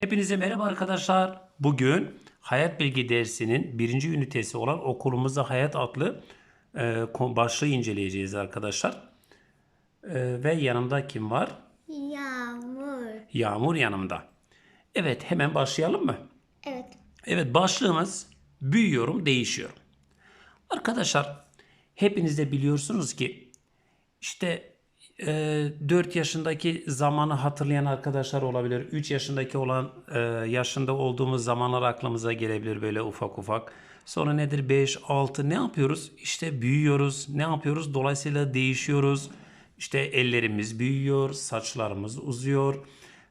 Hepinize merhaba arkadaşlar. Bugün hayat bilgi dersinin birinci ünitesi olan okulumuzda hayat adlı e, başlığı inceleyeceğiz arkadaşlar. E, ve yanımda kim var? Yağmur. Yağmur yanımda. Evet hemen başlayalım mı? Evet. Evet başlığımız büyüyorum değişiyorum. Arkadaşlar hepiniz de biliyorsunuz ki işte e, 4 yaşındaki zamanı hatırlayan arkadaşlar olabilir. 3 yaşındaki olan e, yaşında olduğumuz zamanlar aklımıza gelebilir böyle ufak ufak. Sonra nedir 5, 6 ne yapıyoruz? İşte büyüyoruz. Ne yapıyoruz? Dolayısıyla değişiyoruz. İşte ellerimiz büyüyor, saçlarımız uzuyor,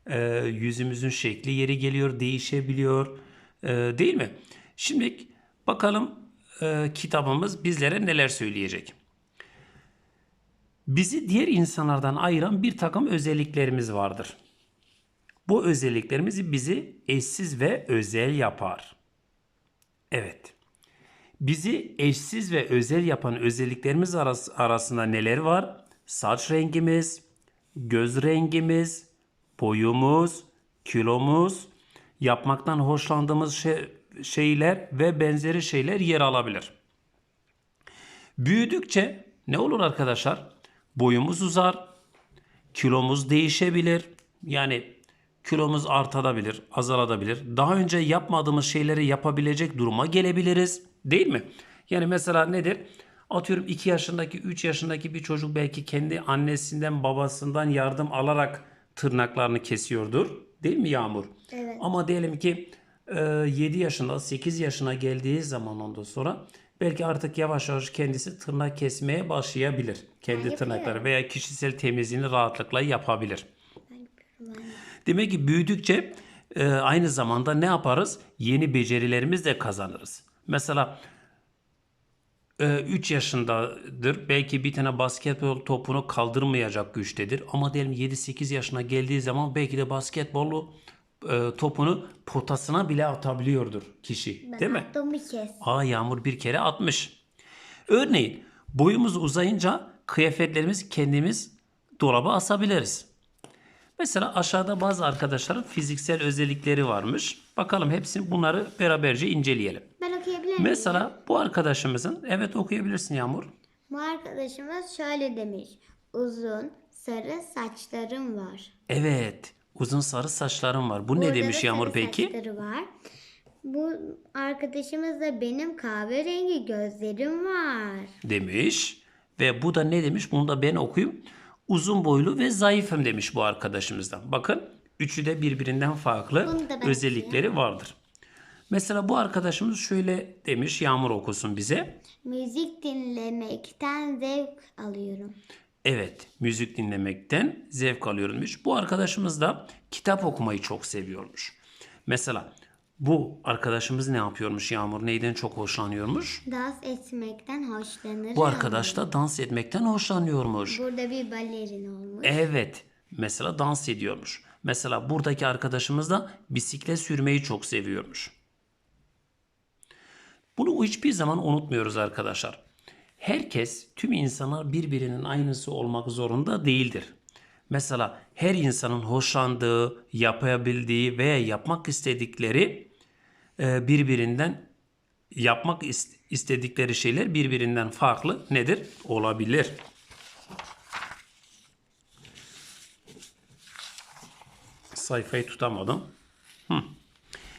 e, yüzümüzün şekli yeri geliyor, değişebiliyor. E, değil mi? Şimdi bakalım e, kitabımız bizlere neler söyleyecek. Bizi diğer insanlardan ayıran bir takım özelliklerimiz vardır. Bu özelliklerimiz bizi eşsiz ve özel yapar. Evet. Bizi eşsiz ve özel yapan özelliklerimiz aras- arasında neler var? Saç rengimiz, göz rengimiz, boyumuz, kilomuz, yapmaktan hoşlandığımız şey- şeyler ve benzeri şeyler yer alabilir. Büyüdükçe ne olur arkadaşlar? Boyumuz uzar, kilomuz değişebilir. Yani kilomuz artabilir, azalabilir. Daha önce yapmadığımız şeyleri yapabilecek duruma gelebiliriz. Değil mi? Yani mesela nedir? Atıyorum 2 yaşındaki, 3 yaşındaki bir çocuk belki kendi annesinden, babasından yardım alarak tırnaklarını kesiyordur. Değil mi Yağmur? Evet. Ama diyelim ki e, 7 yaşında, 8 yaşına geldiği zaman ondan sonra belki artık yavaş yavaş kendisi tırnak kesmeye başlayabilir. Kendi tırnakları veya kişisel temizliğini rahatlıkla yapabilir. Demek ki büyüdükçe e, aynı zamanda ne yaparız? Yeni becerilerimiz de kazanırız. Mesela 3 yaşındadır. Belki bir tane basketbol topunu kaldırmayacak güçtedir. Ama diyelim 7-8 yaşına geldiği zaman belki de basketbolu e, topunu potasına bile atabiliyordur kişi. Değil mi? Attım bir kez. Aa Yağmur bir kere atmış. Örneğin boyumuz uzayınca kıyafetlerimizi kendimiz dolaba asabiliriz. Mesela aşağıda bazı arkadaşların fiziksel özellikleri varmış. Bakalım hepsini bunları beraberce inceleyelim. Ben okuyabilir miyim? Mesela bu arkadaşımızın evet okuyabilirsin Yağmur. Bu arkadaşımız şöyle demiş. Uzun, sarı saçlarım var. Evet uzun sarı saçlarım var. Bu ne Burada demiş da Yağmur sarı peki? saçları var. Bu arkadaşımız da benim kahverengi gözlerim var. Demiş. Ve bu da ne demiş? Bunu da ben okuyayım. Uzun boylu ve zayıfım demiş bu arkadaşımızdan. Bakın üçü de birbirinden farklı Bunu da ben özellikleri vardır. Mesela bu arkadaşımız şöyle demiş. Yağmur okusun bize. Müzik dinlemekten zevk alıyorum. Evet, müzik dinlemekten zevk alıyormuş. Bu arkadaşımız da kitap okumayı çok seviyormuş. Mesela bu arkadaşımız ne yapıyormuş Yağmur? Neyden çok hoşlanıyormuş? Dans etmekten hoşlanırım. Bu arkadaş da dans etmekten hoşlanıyormuş. Burada bir balerin olmuş. Evet, mesela dans ediyormuş. Mesela buradaki arkadaşımız da bisiklet sürmeyi çok seviyormuş. Bunu hiçbir zaman unutmuyoruz arkadaşlar. Herkes, tüm insanlar birbirinin aynısı olmak zorunda değildir. Mesela her insanın hoşlandığı, yapabildiği veya yapmak istedikleri e, birbirinden yapmak is- istedikleri şeyler birbirinden farklı nedir? Olabilir. Sayfayı tutamadım.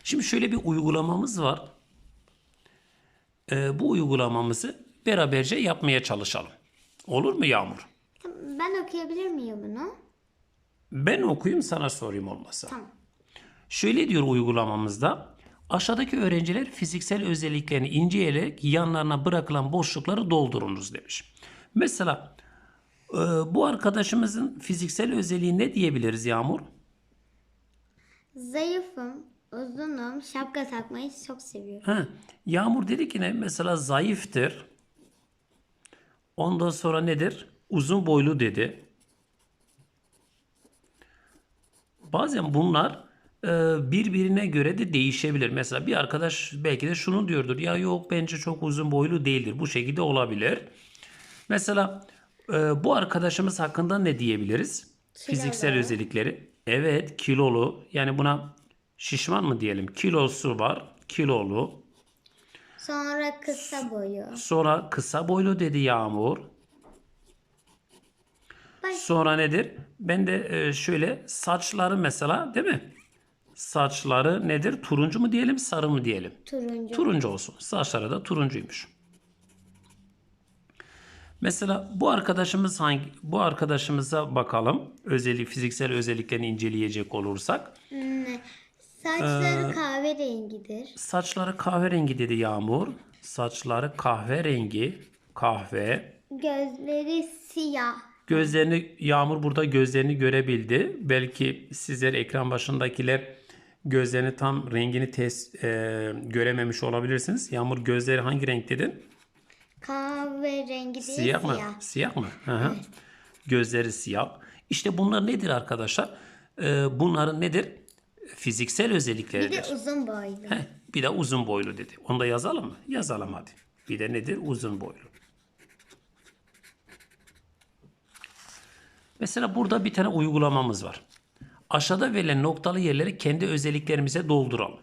Şimdi şöyle bir uygulamamız var. Ee, bu uygulamamızı beraberce yapmaya çalışalım. Olur mu Yağmur? Ben okuyabilir miyim bunu? Ben okuyayım sana sorayım olmasa. Tamam. Şöyle diyor uygulamamızda. Aşağıdaki öğrenciler fiziksel özelliklerini inceleyerek yanlarına bırakılan boşlukları doldurunuz demiş. Mesela e, bu arkadaşımızın fiziksel özelliği ne diyebiliriz Yağmur? Zayıfım, uzunum, şapka takmayı çok seviyorum. Ha, Yağmur dedi ki ne? Mesela zayıftır. Ondan sonra nedir? Uzun boylu dedi. Bazen bunlar e, birbirine göre de değişebilir. Mesela bir arkadaş belki de şunu diyordur. Ya yok bence çok uzun boylu değildir. Bu şekilde olabilir. Mesela e, bu arkadaşımız hakkında ne diyebiliriz? Fiziksel özellikleri. Evet kilolu. Yani buna Şişman mı diyelim? Kilosu var. Kilolu. Sonra kısa boyu. Sonra kısa boylu dedi Yağmur. Baş- Sonra nedir? Ben de e, şöyle saçları mesela değil mi? Saçları nedir? Turuncu mu diyelim, sarı mı diyelim? Turuncu. Turuncu olsun. Saçları da turuncuymuş. Mesela bu arkadaşımız hangi bu arkadaşımıza bakalım. Özellik fiziksel özelliklerini inceleyecek olursak. Hmm, Saçları kahverengidir. Saçları kahverengi dedi Yağmur. Saçları kahverengi, kahve. Gözleri siyah. Gözlerini Yağmur burada gözlerini görebildi. Belki sizler ekran başındakiler gözlerini tam rengini test e, görememiş olabilirsiniz. Yağmur gözleri hangi renk dedin? Kahverengi değil Siyah mı? siyah. Siyah mı? Hı hı. Gözleri siyah. İşte bunlar nedir arkadaşlar? Ee, bunların nedir? Fiziksel Bir de özellikleridir. uzun boylu. Heh, bir de uzun boylu dedi. Onu da yazalım mı? Yazalım hadi. Bir de nedir? Uzun boylu. Mesela burada bir tane uygulamamız var. Aşağıda verilen noktalı yerleri kendi özelliklerimize dolduralım.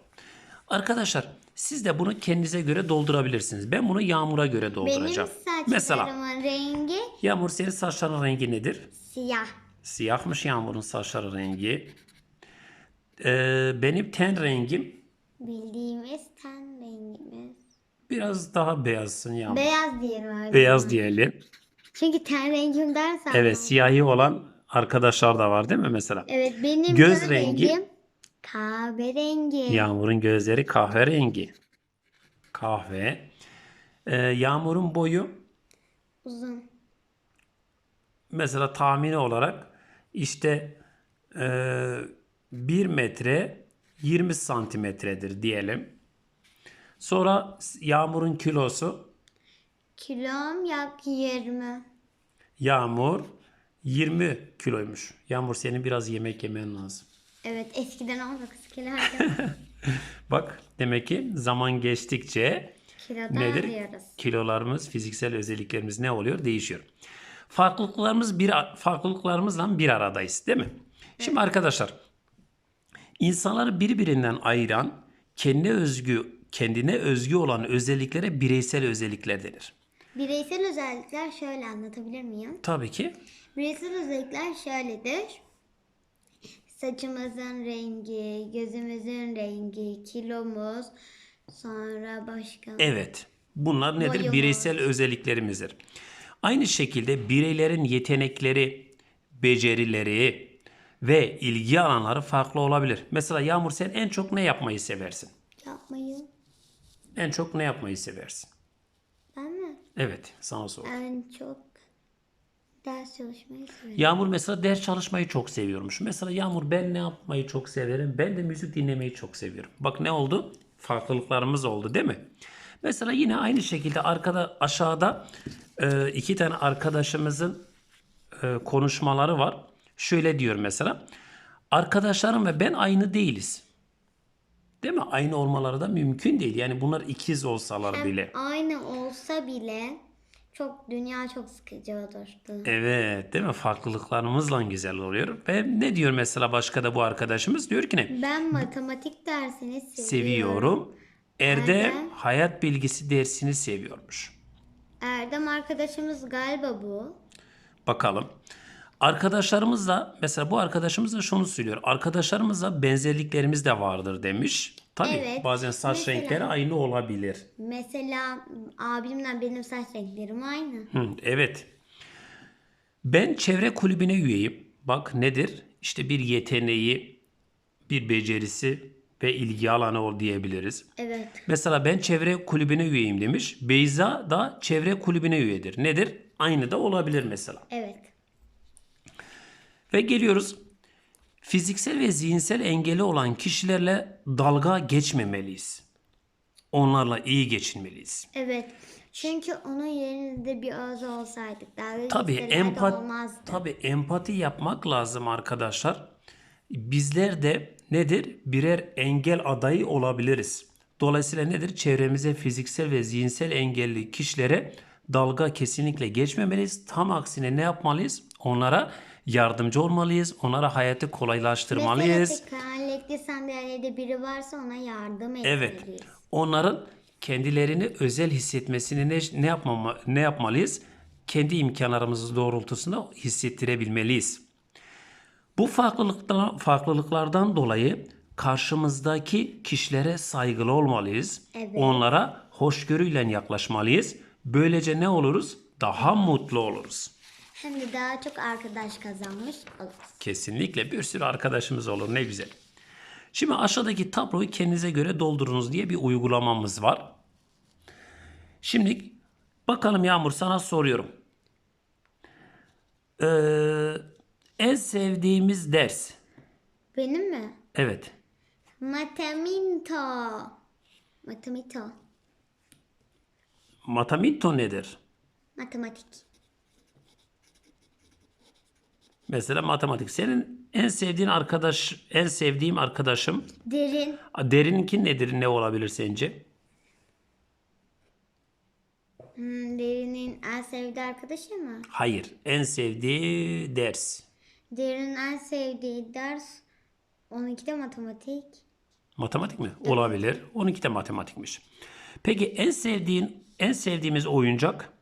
Arkadaşlar siz de bunu kendinize göre doldurabilirsiniz. Ben bunu Yağmur'a göre Benim dolduracağım. saçlarımın Mesela rengi Yağmur senin saçların rengi nedir? siyah. Siyahmış Yağmur'un saçları rengi. Ee, benim ten rengim Bildiğimiz ten rengimiz. biraz daha beyazsın Yağmur. Beyaz diyelim abi. Beyaz diyelim. Çünkü ten rengim dersen. Evet siyahi olan arkadaşlar da var değil mi mesela? Evet benim Göz ten rengi- rengim kahverengi. Yağmur'un gözleri kahverengi. Kahve. Ee, Yağmur'un boyu Uzun. mesela tahmini olarak işte e, 1 metre 20 santimetredir diyelim. Sonra Yağmur'un kilosu Kilom yak 20. Yağmur 20 kiloymuş. Yağmur senin biraz yemek yemen lazım. Evet eskiden 19 kilo herkes Bak demek ki zaman geçtikçe kilodan nedir? alıyoruz. Kilolarımız, fiziksel özelliklerimiz ne oluyor? Değişiyor. Farklılıklarımız bir farklılıklarımızla bir aradayız, değil mi? Şimdi arkadaşlar, insanları birbirinden ayıran kendine özgü kendine özgü olan özelliklere bireysel özellikler denir. Bireysel özellikler şöyle anlatabilir miyim? Tabii ki. Bireysel özellikler şöyledir. Saçımızın rengi, gözümüzün rengi, kilomuz, sonra başka. Evet. Bunlar nedir? Boyumuz. Bireysel özelliklerimizdir. Aynı şekilde bireylerin yetenekleri, becerileri ve ilgi alanları farklı olabilir. Mesela Yağmur sen en çok ne yapmayı seversin? Yapmayı. En çok ne yapmayı seversin? Ben mi? Evet, sana sor. En çok ders çalışmayı severim. Yağmur mesela ders çalışmayı çok seviyormuş. Mesela Yağmur ben ne yapmayı çok severim? Ben de müzik dinlemeyi çok seviyorum. Bak ne oldu? Farklılıklarımız oldu değil mi? Mesela yine aynı şekilde arkada aşağıda e, iki tane arkadaşımızın e, konuşmaları var. Şöyle diyor mesela. Arkadaşlarım ve ben aynı değiliz. Değil mi? Aynı olmaları da mümkün değil. Yani bunlar ikiz olsalar bile. Aynı olsa bile çok dünya çok sıkıcı olurdu. Evet, değil mi? Farklılıklarımızla güzel oluyor. Ve ne diyor mesela başka da bu arkadaşımız? Diyor ki ne? Ben matematik dersini seviyorum. Seviyorum. Erdem Erdem. hayat bilgisi dersini seviyormuş. Erdem arkadaşımız galiba bu. Bakalım. Arkadaşlarımızla mesela bu arkadaşımız da şunu söylüyor. Arkadaşlarımızla benzerliklerimiz de vardır demiş. Tabii Evet. bazen saç Mesela- renkleri aynı olabilir. Mesela abimle benim saç renklerim aynı. Hı, evet. Ben çevre kulübüne üyeyim. Bak nedir? İşte bir yeteneği, bir becerisi ve ilgi alanı ol diyebiliriz. Evet. Mesela ben çevre kulübüne üyeyim demiş. Beyza da çevre kulübüne üyedir. Nedir? Aynı da olabilir mesela. Evet. Ve geliyoruz. Fiziksel ve zihinsel engeli olan kişilerle dalga geçmemeliyiz. Onlarla iyi geçinmeliyiz. Evet. Çünkü onun yerinde bir ağız olsaydık daha Tabii geçseler de empat olmazdı. tabii empati yapmak lazım arkadaşlar. Bizler de nedir? Birer engel adayı olabiliriz. Dolayısıyla nedir? Çevremize fiziksel ve zihinsel engelli kişilere dalga kesinlikle geçmemeliyiz. Tam aksine ne yapmalıyız? Onlara yardımcı olmalıyız. Onlara hayatı kolaylaştırmalıyız. Mesela tekerlekli sandalyede biri varsa ona yardım Evet. etmeliyiz. Onların kendilerini özel hissetmesini ne, ne yapmama, ne yapmalıyız? Kendi imkanlarımız doğrultusunda hissettirebilmeliyiz. Bu farklılıktan, farklılıklardan dolayı karşımızdaki kişilere saygılı olmalıyız. Evet. Onlara hoşgörüyle yaklaşmalıyız. Böylece ne oluruz? Daha mutlu oluruz. Hem de daha çok arkadaş kazanmış oluruz. Kesinlikle bir sürü arkadaşımız olur ne güzel. Şimdi aşağıdaki tabloyu kendinize göre doldurunuz diye bir uygulamamız var. Şimdi bakalım Yağmur sana soruyorum. Ee, en sevdiğimiz ders. Benim mi? Evet. Mataminto. Matamito. Matematik nedir? Matematik. Mesela matematik. Senin en sevdiğin arkadaş, en sevdiğim arkadaşım. Derin. Derinki nedir? Ne olabilir sence? Hmm, derinin en sevdiği arkadaşı mı? Hayır. En sevdiği ders. Derinin en sevdiği ders 12'de matematik. Matematik mi? Olabilir. 12 de matematikmiş. Peki en sevdiğin en sevdiğimiz oyuncak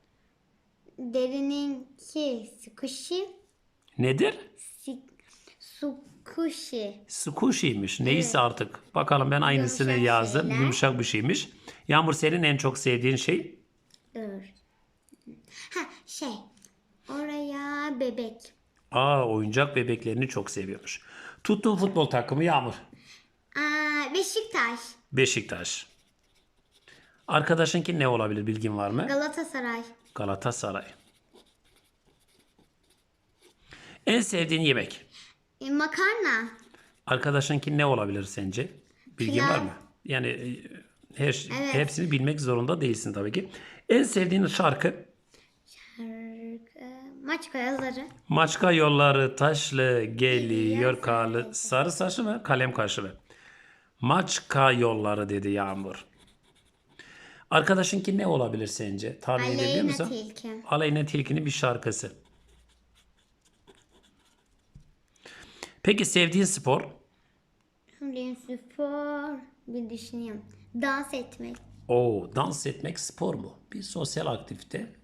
Derininki squishy. Nedir? Squishy. Squishy'ymiş. Neyse artık. Bakalım ben aynısını Yumuşak yazdım. şeyler. Yumuşak bir şeymiş. Yağmur senin en çok sevdiğin şey Dur. Ha şey. Oraya bebek. Aa oyuncak bebeklerini çok seviyormuş. Tuttuğu futbol takımı Yağmur. Aa, Beşiktaş. Beşiktaş. Arkadaşınki ne olabilir bilgin var mı? Galatasaray. Galatasaray. En sevdiğin yemek. E, makarna. Arkadaşınki ne olabilir sence? Bilgin Pilav. var mı? Yani e, her, Evet. hepsini bilmek zorunda değilsin tabii ki. En sevdiğin şarkı Şarkı. Maçka yazarı. Maçka yolları taşlı geliyor karlı sarı saçlı mı kalem kaşı mı? Maçka yolları dedi Yağmur. Arkadaşınki ne olabilir sence? Tahmin edebiliyor Aleyna musun? Tilki. Aleyna Tilki'nin bir şarkısı. Peki sevdiğin spor? Bilin spor. Bir düşüneyim. Dans etmek. Oo, dans etmek spor mu? Bir sosyal aktivite.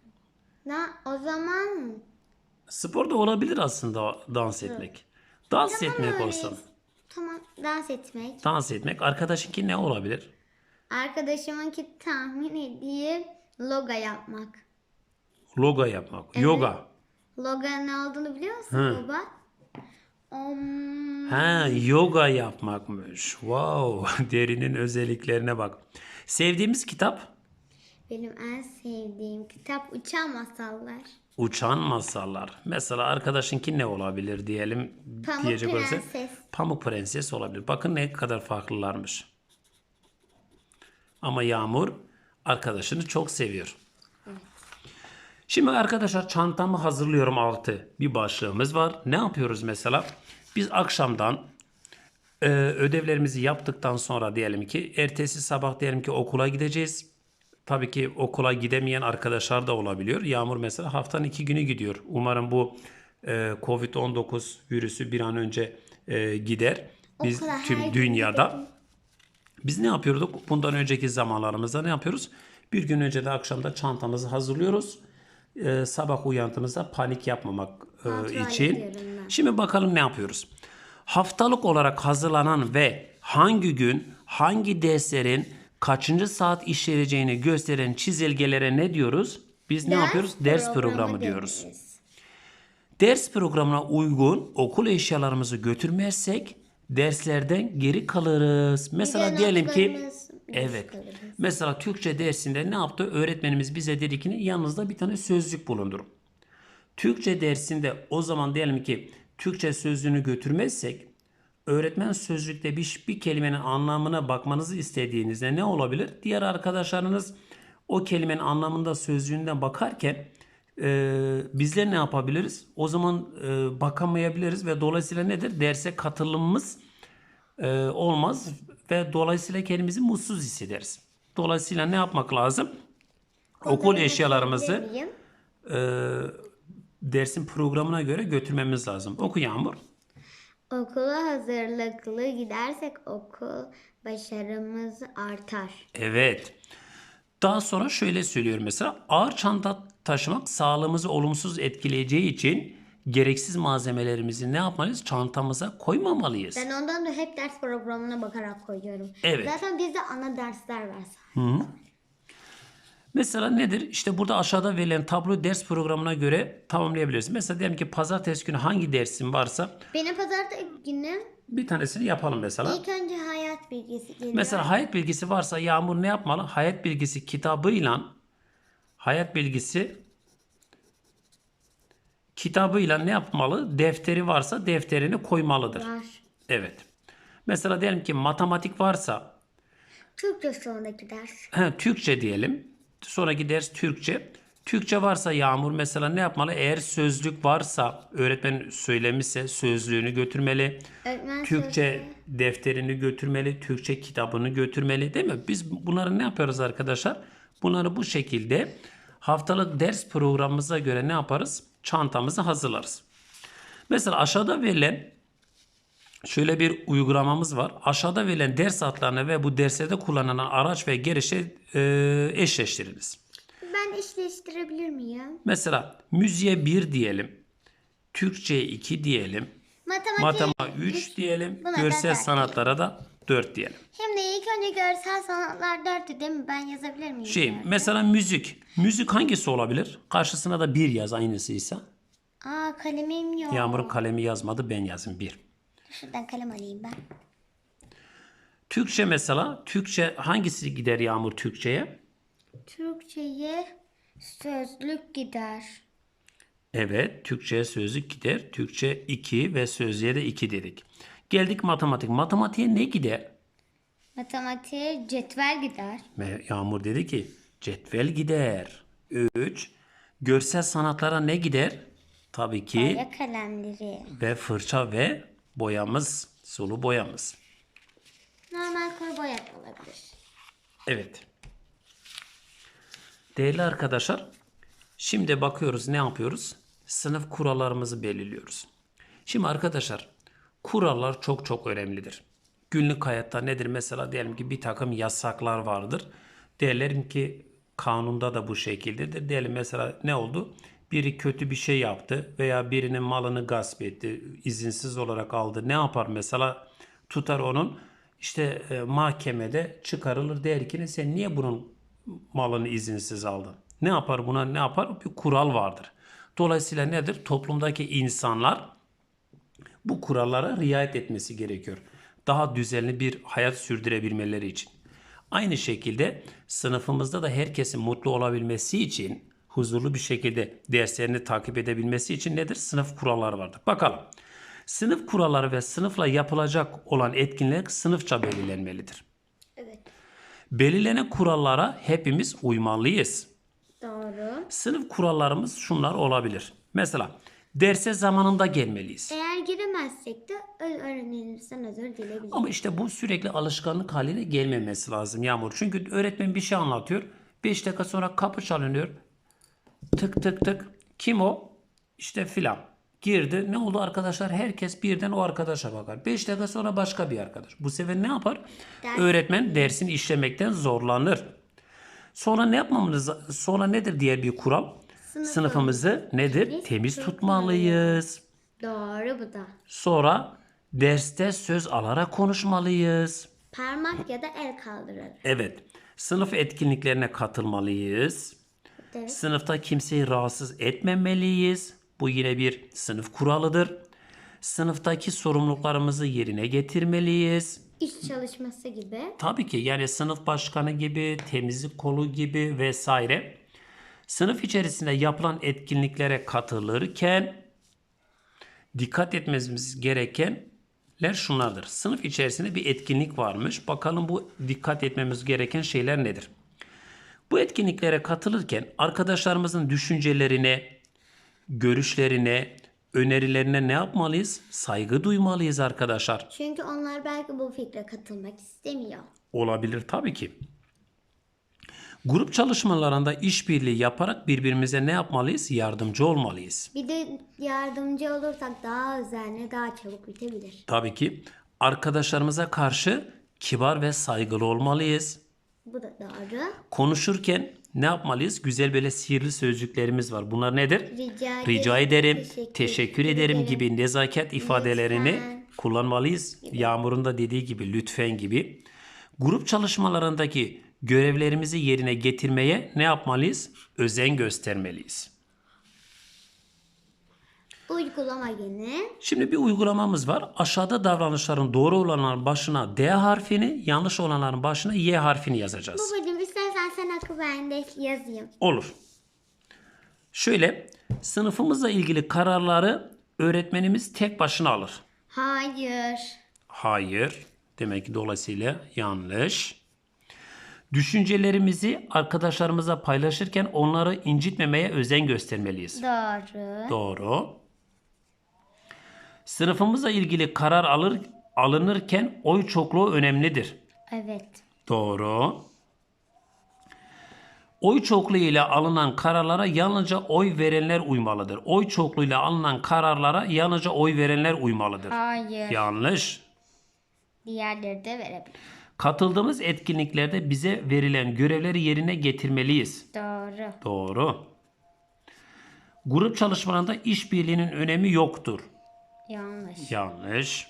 Da, o zaman Spor da olabilir aslında dans etmek. Dans etmek öyle. olsun. tamam dans etmek. Dans etmek. Arkadaşınki ne olabilir? Arkadaşımınki tahmin edeyim loga yapmak. Loga yapmak. Yoga. Loga ne olduğunu biliyor musun baba? Om, Ha, yoga yapmakmış. Wow, derinin özelliklerine bak. Sevdiğimiz kitap benim en sevdiğim kitap Uçan Masallar. Uçan Masallar. Mesela arkadaşınki ne olabilir diyelim Pamuk diyecek olursa. Prenses. Pamuk Prenses olabilir. Bakın ne kadar farklılarmış. Ama Yağmur arkadaşını çok seviyor. Şimdi arkadaşlar çantamı hazırlıyorum altı. Bir başlığımız var. Ne yapıyoruz mesela? Biz akşamdan e, ödevlerimizi yaptıktan sonra diyelim ki ertesi sabah diyelim ki okula gideceğiz. Tabii ki okula gidemeyen arkadaşlar da olabiliyor. Yağmur mesela haftanın iki günü gidiyor. Umarım bu e, Covid-19 virüsü bir an önce e, gider. Biz Okula tüm dünyada biz ne yapıyorduk? Bundan önceki zamanlarımızda ne yapıyoruz? Bir gün önce de akşamda çantamızı hazırlıyoruz. Ee, sabah uyandığımızda panik yapmamak e, Kontrol için. ediyorum ben. Şimdi bakalım ne yapıyoruz? Haftalık olarak hazırlanan ve hangi gün hangi derslerin kaçıncı saat işleyeceğini gösteren çizelgelere ne diyoruz? Biz ne yapıyoruz? Ders programı diyoruz. Ders programına uygun okul eşyalarımızı götürmezsek derslerden geri kalırız. Mesela diyelim ki notlarımız- evet. Mesela Türkçe dersinde ne yaptı? Öğretmenimiz bize dedi ki yanınızda bir tane sözlük bulundurun. Türkçe dersinde o zaman diyelim ki Türkçe sözlüğünü götürmezsek öğretmen sözlükte bir, bir kelimenin anlamına bakmanızı istediğinizde ne olabilir? Diğer arkadaşlarınız o kelimenin anlamında sözlüğünden bakarken e, bizler ne yapabiliriz? O zaman e, bakamayabiliriz ve dolayısıyla nedir? Derse katılımımız e, olmaz ve dolayısıyla kendimizi mutsuz hissederiz. Dolayısıyla ne yapmak lazım? Okul eşyalarımızı e, dersin programına göre götürmemiz lazım. Oku Yağmur. Okula hazırlıklı gidersek okul başarımız artar. Evet. Daha sonra şöyle söylüyorum mesela ağır çanta taşımak sağlığımızı olumsuz etkileyeceği için gereksiz malzemelerimizi ne yapmalıyız? Çantamıza koymamalıyız. Ben ondan da hep ders programına bakarak koyuyorum. Evet. Zaten bizde ana dersler var. sadece. Mesela nedir? İşte burada aşağıda verilen tablo ders programına göre tamamlayabiliriz. Mesela diyelim ki pazartesi günü hangi dersin varsa Benim pazartesi günü bir tanesini yapalım mesela. ilk önce hayat bilgisi geliyor. Mesela hayat bilgisi varsa Yağmur ne yapmalı? Hayat bilgisi kitabıyla hayat bilgisi kitabıyla ne yapmalı? Defteri varsa defterini koymalıdır. var. Evet. Mesela diyelim ki matematik varsa Türkçe sonraki ders. he, Türkçe diyelim. Sonraki ders Türkçe. Türkçe varsa Yağmur mesela ne yapmalı? Eğer sözlük varsa öğretmen söylemişse sözlüğünü götürmeli. Öğretmen Türkçe defterini götürmeli, Türkçe kitabını götürmeli değil mi? Biz bunları ne yapıyoruz arkadaşlar? Bunları bu şekilde haftalık ders programımıza göre ne yaparız? Çantamızı hazırlarız. Mesela aşağıda verilen şöyle bir uygulamamız var. Aşağıda verilen ders adlarını ve bu derslerde kullanılan araç ve gereçe e, eşleştiriniz. Ben eşleştirebilir miyim? Mesela müziğe 1 diyelim. Türkçe'ye 2 diyelim. Matematik. Matematik 3 diyelim. Buna Görsel sanatlara da 4 diyelim. Şimdi ilk önce görsel sanatlar 4 değil mi? Ben yazabilir miyim? Şey yani? mesela müzik. Müzik hangisi olabilir? Karşısına da 1 yaz aynısıysa. Aa kalemim yok. Yağmur'un kalemi yazmadı ben yazayım 1. Şuradan kalem alayım ben. Türkçe mesela. Türkçe hangisi gider Yağmur Türkçe'ye? Türkçe'ye sözlük gider. Evet Türkçe'ye sözlük gider. Türkçe 2 ve sözlüğe de 2 dedik. Geldik matematik. Matematiğe ne gider? Matematiğe cetvel gider. Ve Yağmur dedi ki cetvel gider. 3. Görsel sanatlara ne gider? Tabii ki Ya kalemleri. ve fırça ve boyamız, sulu boyamız. Normal koy boya da olabilir. Evet. Değerli arkadaşlar, şimdi bakıyoruz ne yapıyoruz? Sınıf kurallarımızı belirliyoruz. Şimdi arkadaşlar, kurallar çok çok önemlidir. Günlük hayatta nedir? Mesela diyelim ki bir takım yasaklar vardır. Diyelim ki kanunda da bu şekildedir. Diyelim mesela ne oldu? Biri kötü bir şey yaptı veya birinin malını gasp etti, izinsiz olarak aldı. Ne yapar mesela? Tutar onun işte e, mahkemede çıkarılır der ki sen niye bunun malını izinsiz aldın? Ne yapar buna ne yapar? Bir kural vardır. Dolayısıyla nedir? Toplumdaki insanlar bu kurallara riayet etmesi gerekiyor. Daha düzenli bir hayat sürdürebilmeleri için. Aynı şekilde sınıfımızda da herkesin mutlu olabilmesi için, huzurlu bir şekilde derslerini takip edebilmesi için nedir? Sınıf kuralları vardır. Bakalım. Sınıf kuralları ve sınıfla yapılacak olan etkinlikler sınıfça belirlenmelidir. Evet. Belirlenen kurallara hepimiz uymalıyız. Doğru. Sınıf kurallarımız şunlar olabilir. Mesela derse zamanında gelmeliyiz. Eğer giremezsek de ö- öğretmenimizden özür dileyebiliriz. Ama işte bu sürekli alışkanlık haline gelmemesi lazım Yağmur. Çünkü öğretmen bir şey anlatıyor. 5 dakika sonra kapı çalınıyor. Tık tık tık. Kim o? İşte filan. Girdi. Ne oldu arkadaşlar? Herkes birden o arkadaşa bakar. 5 dakika sonra başka bir arkadaş. Bu sefer ne yapar? Ders- Öğretmen dersini işlemekten zorlanır. Sonra ne yapmamız? Sonra nedir diğer bir kural? Sınıfımızı nedir? Temiz tutmalıyız. Doğru bu da. Sonra derste söz alarak konuşmalıyız. Parmak ya da el kaldırır. Evet. Sınıf etkinliklerine katılmalıyız. Evet. Sınıfta kimseyi rahatsız etmemeliyiz. Bu yine bir sınıf kuralıdır. Sınıftaki sorumluluklarımızı yerine getirmeliyiz. İş çalışması gibi. Tabii ki yani sınıf başkanı gibi, temizlik kolu gibi vesaire. Sınıf içerisinde yapılan etkinliklere katılırken dikkat etmemiz gerekenler şunlardır. Sınıf içerisinde bir etkinlik varmış. Bakalım bu dikkat etmemiz gereken şeyler nedir? Bu etkinliklere katılırken arkadaşlarımızın düşüncelerine, görüşlerine, önerilerine ne yapmalıyız? Saygı duymalıyız arkadaşlar. Çünkü onlar belki bu fikre katılmak istemiyor. Olabilir tabii ki. Grup çalışmalarında işbirliği yaparak birbirimize ne yapmalıyız? Yardımcı olmalıyız. Bir de yardımcı olursak daha özenli, daha çabuk bitebilir. Tabii ki arkadaşlarımıza karşı kibar ve saygılı olmalıyız. Bu da doğru. Konuşurken ne yapmalıyız? Güzel böyle sihirli sözcüklerimiz var. Bunlar nedir? Rica ederim. Rica ederim, Teşekkür teşekkür, ederim, ederim. gibi nezaket ifadelerini Lütfen. kullanmalıyız. Yağmur'un da dediği gibi lütfen gibi. Grup çalışmalarındaki görevlerimizi yerine getirmeye ne yapmalıyız? Özen göstermeliyiz. Uygulama gene. Şimdi bir uygulamamız var. Aşağıda davranışların doğru olanların başına D harfini, yanlış olanların başına Y harfini yazacağız. Babacığım istersen sen akı ben de yazayım. Olur. Şöyle sınıfımızla ilgili kararları öğretmenimiz tek başına alır. Hayır. Hayır. Demek ki dolayısıyla yanlış. Düşüncelerimizi arkadaşlarımıza paylaşırken onları incitmemeye özen göstermeliyiz. Doğru. Doğru. Sınıfımızla ilgili karar alır alınırken oy çokluğu önemlidir. Evet. Doğru. Oy çokluğu ile alınan kararlara yalnızca oy verenler uymalıdır. Oy çokluğu ile alınan kararlara yalnızca oy verenler uymalıdır. Hayır. Yanlış. Diğerleri de verebilir. Katıldığımız etkinliklerde bize verilen görevleri yerine getirmeliyiz. Doğru. Doğru. Grup çalışmalarında işbirliğinin önemi yoktur. Yanlış. Yanlış.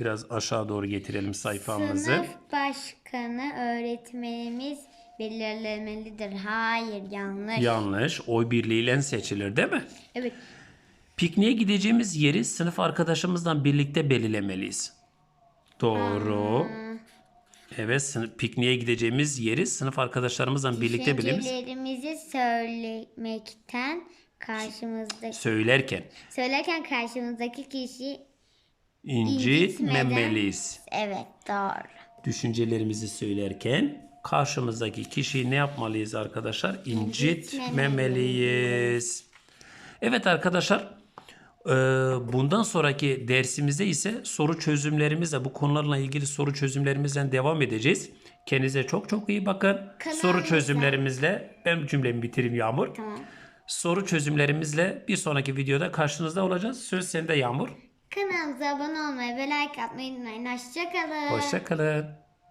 Biraz aşağı doğru getirelim sayfamızı. Sınıf başkanı öğretmenimiz belirlemelidir. Hayır yanlış. Yanlış. Oy birliğiyle seçilir değil mi? Evet. Pikniğe gideceğimiz yeri sınıf arkadaşımızla birlikte belirlemeliyiz. Doğru. Evet, sınıf, pikniğe gideceğimiz yeri sınıf arkadaşlarımızla birlikte belirlemeliyiz. Düşüncelerimizi söylemekten karşımızdaki Söylerken söylerken karşımızdaki kişi incitmemeliyiz. evet doğru. Düşüncelerimizi söylerken karşımızdaki kişiyi ne yapmalıyız arkadaşlar? İncitmemeliyiz. Evet arkadaşlar bundan sonraki dersimizde ise soru çözümlerimizle bu konularla ilgili soru çözümlerimizle devam edeceğiz. Kendinize çok çok iyi bakın. Soru Kanalımıza- çözümlerimizle ben cümlemi bitireyim Yağmur. Tamam. Soru çözümlerimizle bir sonraki videoda karşınızda olacağız. Söz sende Yağmur. Kanalımıza abone olmayı ve like atmayı unutmayın. Hoşçakalın. Hoşçakalın.